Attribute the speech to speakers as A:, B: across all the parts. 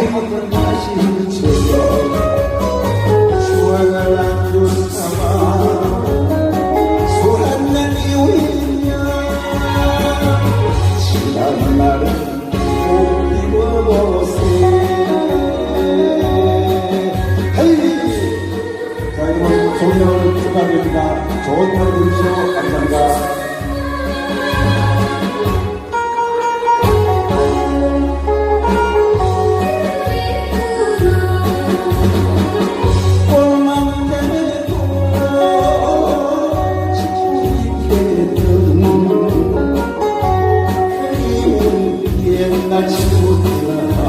A: 하던 다시 주여 주와가 남도 삼아 소란난 이유이냐 지난 날은 못 입어보세 자 여러분 좋은 영을 축하드립니다. 좋은 하루 되십시오. 감사합니다. 날 친구들아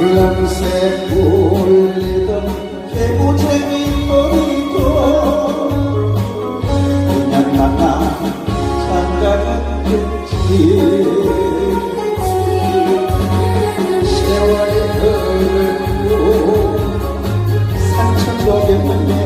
A: 울랑새 울리던 개구쟁이 머리도 그냥 나나 장가갔겠지. 세월이 흐르고 상처속에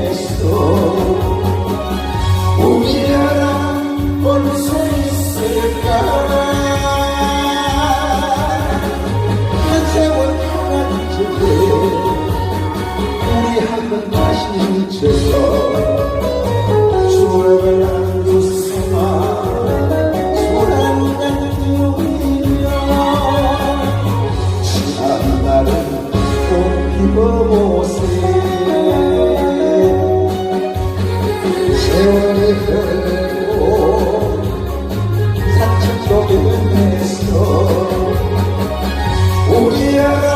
A: 다시 져서 추억을 안고 삼아 술한잔 누이며 지난 날은 꼭 입어보세 세월이 흐르고 상처 속에 내서 우리 아가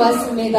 B: 고맙습니다.